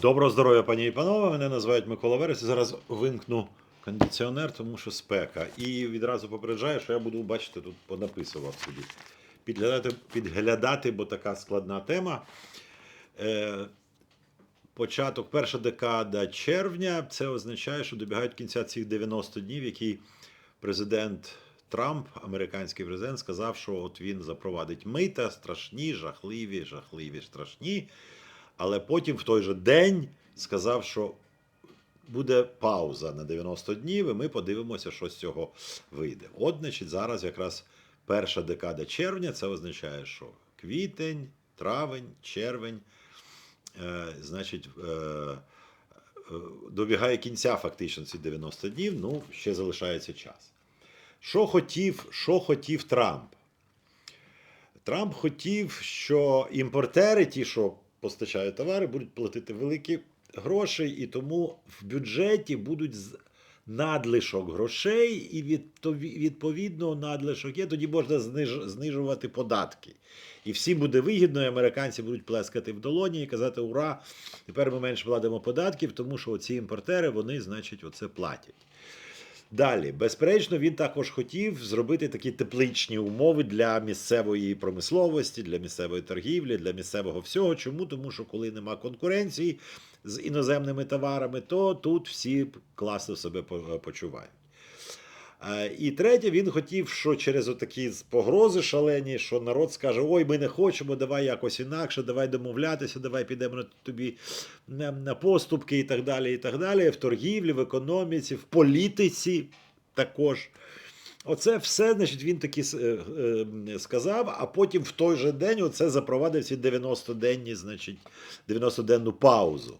Доброго здоров'я, пані і панове. Мене називають Микола Верес. Зараз вимкну кондиціонер, тому що спека. І відразу попереджаю, що я буду бачити, тут понаписував собі. Підглядати, підглядати, бо така складна тема. Е, початок, перша декада червня. Це означає, що добігають кінця цих 90 днів, які президент Трамп, американський президент, сказав, що от він запровадить мита, страшні, жахливі, жахливі, страшні. Але потім в той же день сказав, що буде пауза на 90 днів, і ми подивимося, що з цього вийде. От, значить, зараз якраз перша декада червня, це означає, що квітень, травень, червень, е, значить, е, е, добігає кінця фактично ці 90 днів, ну, ще залишається час. Що хотів, що хотів Трамп? Трамп хотів, що імпортери, ті, що постачають товари, будуть платити великі гроші, і тому в бюджеті будуть з- надлишок грошей, і відповідно надлишок є, тоді можна знижувати податки. І всім буде вигідно, і американці будуть плескати в долоні і казати: Ура! Тепер ми менше платимо податків, тому що ці імпортери, вони, значить, оце платять. Далі, безперечно, він також хотів зробити такі тепличні умови для місцевої промисловості, для місцевої торгівлі, для місцевого всього. Чому? Тому що коли нема конкуренції з іноземними товарами, то тут всі класно себе по- почувають. Е, І третє, він хотів, що через отакі погрози шалені, що народ скаже: Ой, ми не хочемо, давай якось інакше, давай домовлятися, давай підемо на тобі на, на поступки і так далі. і так далі, В торгівлі, в економіці, в політиці також. Оце все, значить, він таки е, е, сказав, а потім в той же день оце запровадив ці 90-денні, значить, 90-денну паузу.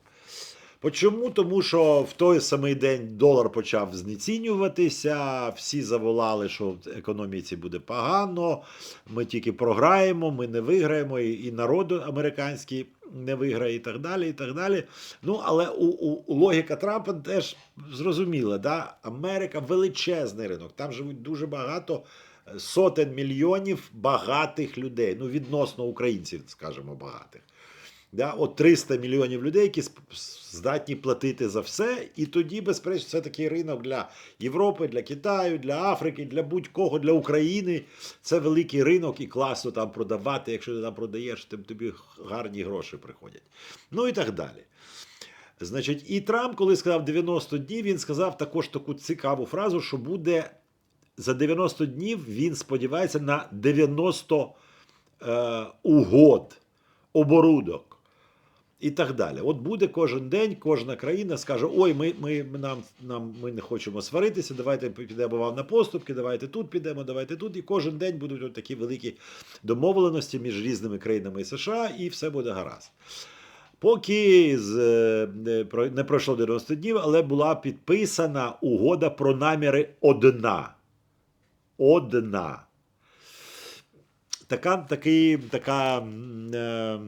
Почому? Тому що в той самий день долар почав знецінюватися, всі заволали, що в економіці буде погано, ми тільки програємо, ми не виграємо, і, народ американський не виграє, і так далі. і так далі. Ну, але у, у, у логіка Трампа теж зрозуміла, да? Америка величезний ринок, там живуть дуже багато. е, Сотень мільйонів багатих людей, ну відносно українців, скажімо, багатих. Да, от 300 мільйонів людей, які здатні платити за все, і тоді, безперечно, це такий ринок для Європи, для Китаю, для Африки, для будь-кого, для України. Це великий ринок і класно там продавати. Якщо ти там продаєш, тим тобі гарні гроші приходять. Ну і так далі. Значить, і Трамп, коли сказав 90 днів, він сказав також таку цікаву фразу, що буде за 90 днів він сподівається на 90 е, угод, оборудок і так далі. От буде кожен день, кожна країна скаже: Ой, ми, ми, нам, нам, ми не хочемо сваритися, давайте підемо вам на поступки, давайте тут підемо, давайте тут. І кожен день будуть от такі великі домовленості між різними країнами США, і все буде гаразд. Поки з, е, не пройшло 90 днів, але була підписана угода про наміри одна. Одна. Така, такий, така, е,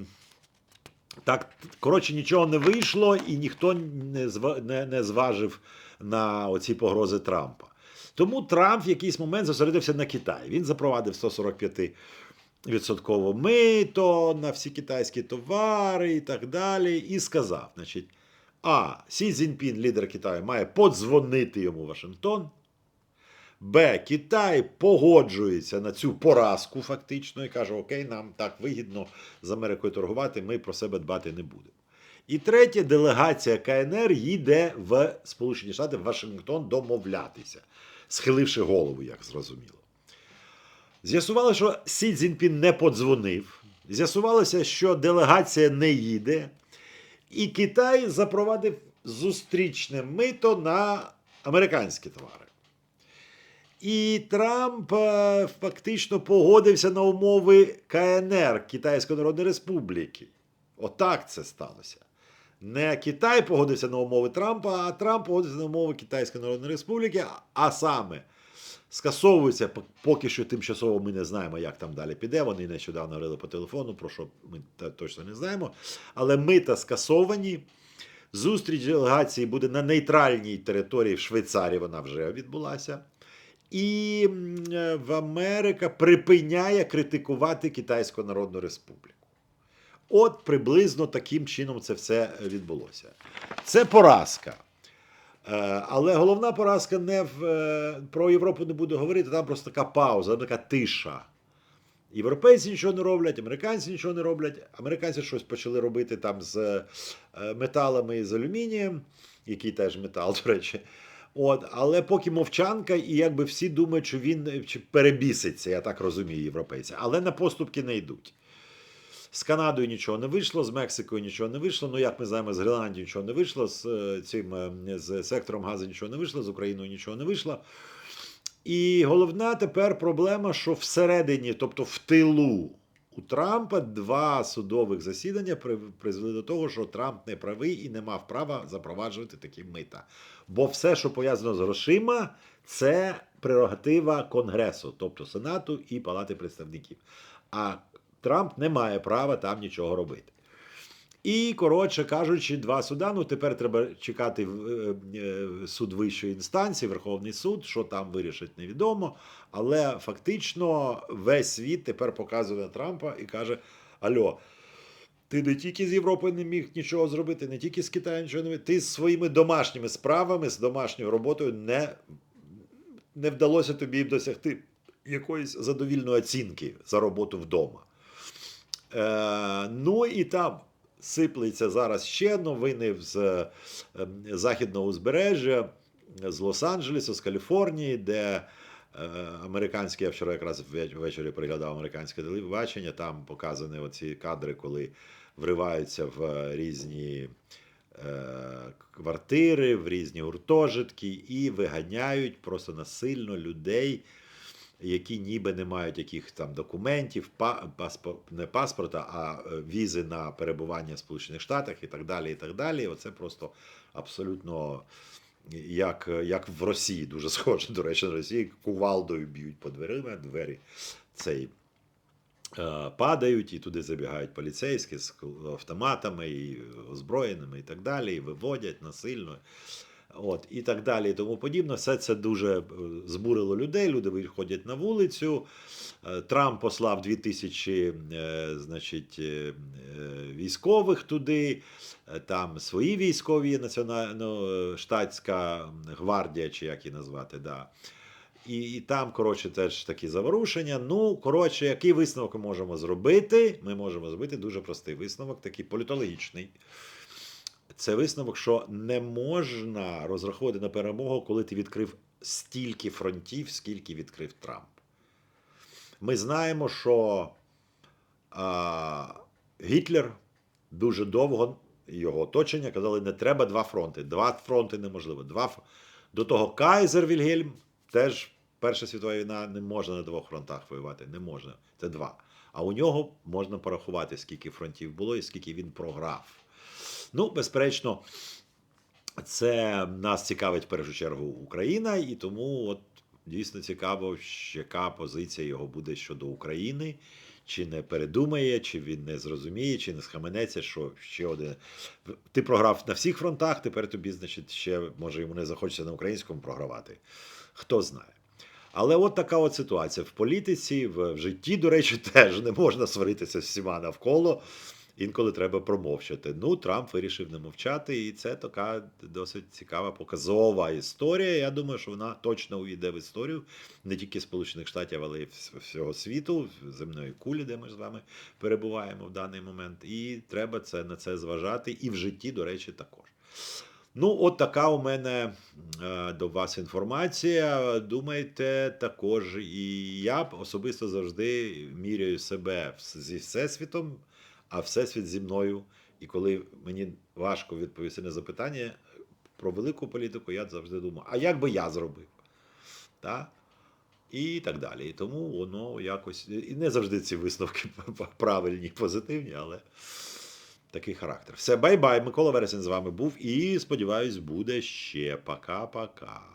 так, коротше, нічого не вийшло, і ніхто не, не, не зважив на оці погрози Трампа. Тому Трамп в якийсь момент зосередився на Китаї. Він запровадив 145 відсотково мито на всі китайські товари і так далі. І сказав: значить, А. Сі Цзіньпін, лідер Китаю, має подзвонити йому Вашингтон. Б. Китай погоджується на цю поразку фактично і каже: Окей, нам так вигідно з Америкою торгувати, ми про себе дбати не будемо. І третє, делегація КНР їде в Сполучені Штати, в Вашингтон домовлятися, схиливши голову, як зрозуміло. З'ясувалося, що Сі Цзіньпін не подзвонив. З'ясувалося, що делегація не їде, і Китай запровадив зустрічне мито на американські товари. І Трамп е, фактично погодився на умови КНР Китайської Народної Республіки. Отак це сталося. Не Китай погодився на умови Трампа, а Трамп погодився на умови Китайської Народної Республіки, а- саме скасовується поки що тимчасово ми не знаємо, як там далі піде. Вони нещодавно говорили по телефону, про що ми точно не знаємо. Але мита скасовані. Зустріч делегації буде на нейтральній території в Швейцарії. Вона вже відбулася. І е, в Америка припиняє критикувати Китайську Народну Республіку. От приблизно таким чином це все відбулося. Це поразка. Е, Але головна поразка не в е, про Європу не буду говорити, там просто така пауза, така тиша. Європейці нічого не роблять, американці нічого не роблять. Американці щось почали робити там з е, металами і з алюмінієм, який теж метал, до речі. От, але поки мовчанка, і якби всі думають, що він перебіситься, я так розумію, європейці. Але на поступки не йдуть. З Канадою нічого не вийшло, з Мексикою нічого не вийшло. Ну, як ми знаємо, з Гренландією нічого не вийшло, з е, цим е, з сектором газу нічого не вийшло, з Україною нічого не вийшло. І головна тепер проблема, що всередині, тобто в тилу у Трампа два судових засідання при- призвели до того, що Трамп не правий і не мав права запроваджувати такі мита. Бо все, що пов'язано з грошима, це прерогатива Конгресу, тобто Сенату і Палати представників. А Трамп не має права там нічого робити. І, коротше кажучи, два суда. Ну тепер треба чекати е, е, суд вищої інстанції, Верховний суд, що там вирішить, невідомо. Але фактично весь світ тепер показує Трампа і каже: Альо, ти не тільки з Європи не міг нічого зробити, не тільки з Китаю нічого не міг, ти з своїми домашніми справами, з домашньою роботою не, не вдалося тобі досягти якоїсь задовільної оцінки за роботу вдома. Е, ну і там сиплеться зараз ще новини з е, західного узбережжя, з Лос-Анджелесу, з Каліфорнії, де е, американське, я вчора якраз ввечері приглядав американське телебачення, там показані оці кадри, коли вриваються в різні е, квартири, в різні гуртожитки і виганяють просто насильно людей які ніби не мають яких там документів, па, паспо, не паспорта, а е, візи на перебування в Сполучених Штатах і так далі. і так далі. Оце просто абсолютно як, як в Росії, дуже схоже, до речі, на Росії кувалдою б'ють по дверима, двері цей. е, Падають і туди забігають поліцейські з автоматами і озброєними, і так далі, і виводять насильно. От, і так далі, і тому подібне. Все це дуже е, збурило людей. Люди виходять на вулицю. Е, Трамп послав 2000 е, значить, військових туди. Там свої військові національна ну, штатська гвардія, чи як її назвати. Да. І, і там, коротше, теж такі заворушення. Ну, коротше, який висновок ми можемо зробити? Ми можемо зробити дуже простий висновок, такий політологічний. Це висновок, що не можна розраховувати на перемогу, коли ти відкрив стільки фронтів, скільки відкрив Трамп. Ми знаємо, що а, Гітлер дуже довго його оточення казали, не треба два фронти. Два фронти неможливо. Два... ф- До того Кайзер Вільгельм теж Перша світова війна не можна на двох фронтах воювати. Не можна. Це два. А у нього можна порахувати, скільки фронтів було і скільки він програв. Ну, безперечно, це нас цікавить в першу чергу Україна, і тому от дійсно цікаво, яка позиція його буде щодо України. Чи не передумає, чи він не зрозуміє, чи не схаменеться, що ще один. Ти програв на всіх фронтах, тепер тобі, значить, ще може йому не захочеться на українському програвати. Хто знає. Але от така от ситуація в політиці, в, житті, до речі, теж не можна сваритися з всіма навколо. Інколи треба промовчати. Ну, Трамп вирішив не мовчати, і це така досить цікава показова історія. Я думаю, що вона точно увійде в історію не тільки Сполучених Штатів, але й всього світу, земної кулі, де ми з вами перебуваємо в даний момент. І треба це на це зважати, і в житті, до речі, також. Ну, от така у мене е, до вас інформація. Думайте також, і я особисто завжди міряю себе зі всесвітом, а всесвіт зі мною. І коли мені важко відповісти на запитання про велику політику, я завжди думаю, а як би я зробив? Та? І так далі. І тому воно якось. І не завжди ці висновки правильні, позитивні, але такий характер. Все, бай-бай. Микола Вересень з вами був і сподіваюсь, буде ще. Пока-пока.